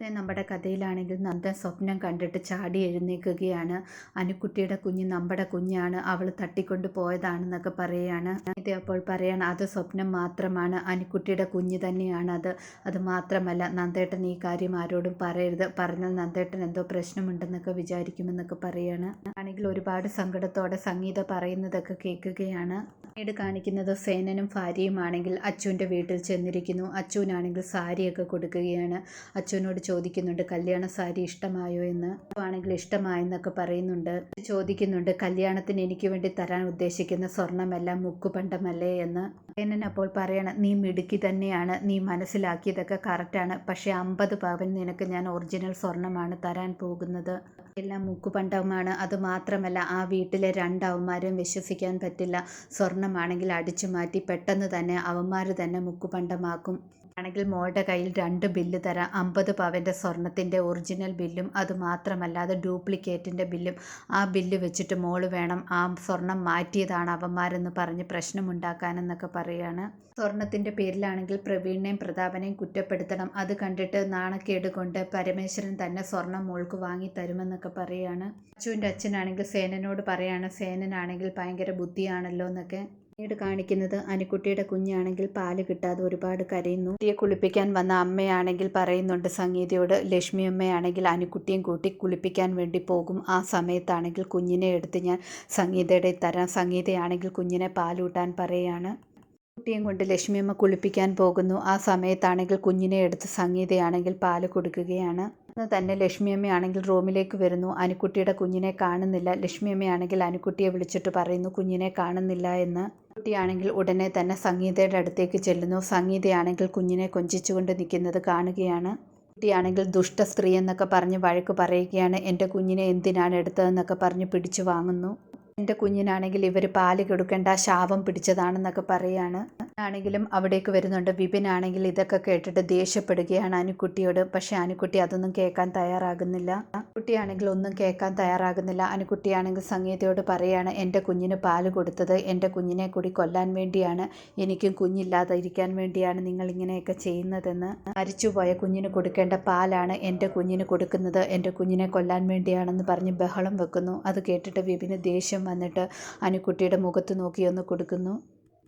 നമ്മുടെ കഥയിലാണെങ്കിൽ നന്ദൻ സ്വപ്നം കണ്ടിട്ട് ചാടി എഴുന്നേൽക്കുകയാണ്. അനുക്കുട്ടിയുടെ കുഞ്ഞ് നമ്മുടെ കുഞ്ഞാണ്. അവൾ തട്ടിക്കൊണ്ട് പോയതാണെന്നൊക്കെ പറയുകയാണ് ഇത് അപ്പോൾ പറയാണ് അത് സ്വപ്നം മാത്രമാണ്. അനുക്കുട്ടിയുടെ കുഞ്ഞ് തന്നെയാണ് അത്. അത് മാത്രമല്ല നന്ദേട്ടൻ ഈ കാര്യം ആരോടും പറയരുത്. പറഞ്ഞാൽ നന്ദേട്ടൻ എന്തോ പ്രശ്നമുണ്ടെന്നൊക്കെ വിചാരിക്കുമെന്നൊക്കെ പറയാണ്. ആണെങ്കിൽ ഒരുപാട് സങ്കടത്തോടെ സംഗീത പറയുന്നതൊക്കെ കേൾക്കുകയാണ്. പിന്നീട് കാണിക്കുന്നത് സേനനും ഭാര്യയുമാണെങ്കിൽ അച്ചുവിന്റെ വീട്ടിൽ ചെന്നിരിക്കുന്നു. അച്ചുവിനാണെങ്കിൽ സാരിയൊക്കെ കൊടുക്കുകയാണ്. അച്ചുവിനോട് ചോദിക്കുന്നുണ്ട് കല്യാണ സാരി ഇഷ്ടമായോ എന്ന്? ആണെങ്കിൽ ഇഷ്ടമായെന്നൊക്കെ പറയുന്നുണ്ട്. ചോദിക്കുന്നുണ്ട് കല്യാണത്തിന് എനിക്ക് വേണ്ടി തരാൻ ഉദ്ദേശിക്കുന്ന സ്വർണമല്ല മുക്കുപണ്ടമല്ലേ? എന്ന്. എന്നെ അപ്പോൾ പറയണം നീ മിടുക്കി തന്നെയാണ് നീ മനസ്സിലാക്കിയതൊക്കെ കറക്റ്റാണ് പക്ഷേ അമ്പത് പവൻ നിനക്ക് ഞാൻ ഒറിജിനൽ സ്വർണമാണ് തരാൻ പോകുന്നത്. എല്ലാം മുക്കുപണ്ടവുമാണ് അത് മാത്രമല്ല ആ വീട്ടിലെ രണ്ടവന്മാരും വിശ്വസിക്കാൻ പറ്റില്ല. സ്വർണമാണെങ്കിൽ അടിച്ചു മാറ്റി പെട്ടെന്ന് തന്നെ അവന്മാർ തന്നെ മുക്കുപണ്ടമാക്കും. ആണെങ്കിൽ മോളുടെ കയ്യിൽ രണ്ട് ബില്ല് തരാം. അമ്പത് പവന്റെ സ്വർണത്തിന്റെ ഒറിജിനൽ ബില്ലും അത് മാത്രമല്ല അത് ഡ്യൂപ്ലിക്കേറ്റിന്റെ ബില്ലും. ആ ബില്ല് വെച്ചിട്ട് മോൾ വേണം ആ സ്വർണം മാറ്റിയതാണ് അവന്മാരെന്ന് പറഞ്ഞ് പ്രശ്നമുണ്ടാക്കാനെന്നൊക്കെ പറയുകയാണ് സ്വർണത്തിന്റെ പേരിലാണെങ്കിൽ പ്രവീണിനെയും പ്രതാപനെയും കുറ്റപ്പെടുത്തണം. അത് കണ്ടിട്ട് നാണക്കേട് കൊണ്ട് പരമേശ്വരൻ തന്നെ സ്വർണം മോൾക്ക് വാങ്ങി തരുമെന്നൊക്കെ പറയുകയാണ് അച്ചുവിന്റെ അച്ഛനാണെങ്കിൽ സേനനോട് പറയാണ് സേനനാണെങ്കിൽ ഭയങ്കര ബുദ്ധിയാണല്ലോ എന്നൊക്കെ. പിന്നീട് കാണിക്കുന്നത് അനുക്കുട്ടിയുടെ കുഞ്ഞാണെങ്കിൽ പാൽ കിട്ടാതെ ഒരുപാട് കരയുന്നു. കുട്ടിയെ കുളിപ്പിക്കാൻ വന്ന അമ്മയാണെങ്കിൽ പറയുന്നുണ്ട് സംഗീതയോട് ലക്ഷ്മി അമ്മയാണെങ്കിൽ അനുക്കുട്ടിയും കൂട്ടി കുളിപ്പിക്കാൻ വേണ്ടി പോകും. ആ സമയത്താണെങ്കിൽ കുഞ്ഞിനെ എടുത്ത് ഞാൻ സംഗീതയുടെ തരാം. സംഗീതയാണെങ്കിൽ കുഞ്ഞിനെ പാലൂട്ടാൻ പറയുകയാണ് കുട്ടിയും കൊണ്ട് ലക്ഷ്മിയമ്മ കുളിപ്പിക്കാൻ പോകുന്നു. ആ സമയത്താണെങ്കിൽ കുഞ്ഞിനെ എടുത്ത് സംഗീതയാണെങ്കിൽ പാൽ കൊടുക്കുകയാണ്. അന്ന് തന്നെ ലക്ഷ്മിയമ്മയാണെങ്കിൽ റൂമിലേക്ക് വരുന്നു. അനുക്കുട്ടിയുടെ കുഞ്ഞിനെ കാണുന്നില്ല. ലക്ഷ്മിയമ്മയാണെങ്കിൽ അനുക്കുട്ടിയെ വിളിച്ചിട്ട് പറയുന്നു കുഞ്ഞിനെ കാണുന്നില്ല എന്ന്. കുട്ടിയാണെങ്കിൽ ഉടനെ തന്നെ സംഗീതയുടെ അടുത്തേക്ക് ചെല്ലുന്നു. സംഗീതയാണെങ്കിൽ കുഞ്ഞിനെ കൊഞ്ചിച്ചുകൊണ്ട് നിൽക്കുന്നത് കാണുകയാണ്. കുട്ടിയാണെങ്കിൽ ദുഷ്ട സ്ത്രീ എന്നൊക്കെ പറഞ്ഞ് വഴക്ക് പറയുകയാണ്. എന്റെ കുഞ്ഞിനെ എന്തിനാണ് എടുത്തതെന്നൊക്കെ പറഞ്ഞ് പിടിച്ചു വാങ്ങുന്നു. എന്റെ കുഞ്ഞിനാണെങ്കിൽ ഇവർ പാൽ കൊടുക്കേണ്ട ശാപം പിടിച്ചതാണെന്നൊക്കെ പറയാണ്. ആണെങ്കിലും അവിടേക്ക് വരുന്നുണ്ട്. വിപിനാണെങ്കിൽ ഇതൊക്കെ കേട്ടിട്ട് ദേഷ്യപ്പെടുകയാണ് അനുക്കുട്ടിയോട് പക്ഷെ അനുക്കുട്ടി അതൊന്നും കേൾക്കാൻ തയ്യാറാകുന്നില്ല. കുട്ടിയാണെങ്കിൽ ഒന്നും കേൾക്കാൻ തയ്യാറാകുന്നില്ല. അനുക്കുട്ടിയാണെങ്കിൽ സംഗീതയോട് പറയാണ് എന്റെ കുഞ്ഞിന് പാൽ കൊടുത്തത് എന്റെ കുഞ്ഞിനെ കൂടി കൊല്ലാൻ വേണ്ടിയാണ്. എനിക്കും കുഞ്ഞില്ലാതിരിക്കാൻ വേണ്ടിയാണ് നിങ്ങൾ ഇങ്ങനെയൊക്കെ ചെയ്യുന്നതെന്ന്. മരിച്ചുപോയ കുഞ്ഞിന് കൊടുക്കേണ്ട പാലാണ് എന്റെ കുഞ്ഞിന് കൊടുക്കുന്നത്. എന്റെ കുഞ്ഞിനെ കൊല്ലാൻ വേണ്ടിയാണെന്ന് പറഞ്ഞ് ബഹളം വെക്കുന്നു. അത് കേട്ടിട്ട് വിപിന് ദേഷ്യം വന്നിട്ട് അനുക്കുട്ടിയുടെ മുഖത്ത് നോക്കി ഒന്ന് കൊടുക്കുന്നു.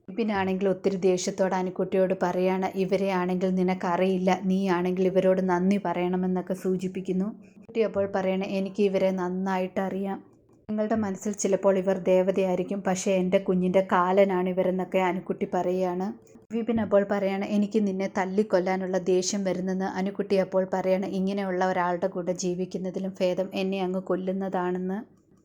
വിപിനാണെങ്കിൽ ഒത്തിരി ദേഷ്യത്തോടെ അനുക്കുട്ടിയോട് പറയാണ് ഇവരെ ആണെങ്കിൽ നിനക്കറിയില്ല നീ ആണെങ്കിൽ ഇവരോട് നന്ദി പറയണമെന്നൊക്കെ സൂചിപ്പിക്കുന്നു. കുട്ടി അപ്പോൾ പറയണ എനിക്ക് ഇവരെ നന്നായിട്ട് അറിയാം. നിങ്ങളുടെ മനസ്സിൽ ചിലപ്പോൾ ഇവർ ദേവതയായിരിക്കും പക്ഷേ എന്റെ കുഞ്ഞിന്റെ കാലനാണ് ഇവരെന്നൊക്കെ അനുക്കുട്ടി പറയുകയാണ് വിപിൻ അപ്പോൾ പറയാണ് എനിക്ക് നിന്നെ തല്ലിക്കൊല്ലാനുള്ള ദേഷ്യം വരുന്നെന്ന്. അനുക്കുട്ടി അപ്പോൾ പറയാണ് ഇങ്ങനെയുള്ള ഒരാളുടെ കൂടെ ജീവിക്കുന്നതിലും ഭേദം എന്നെ അങ്ങ് കൊല്ലുന്നതാണെന്ന്.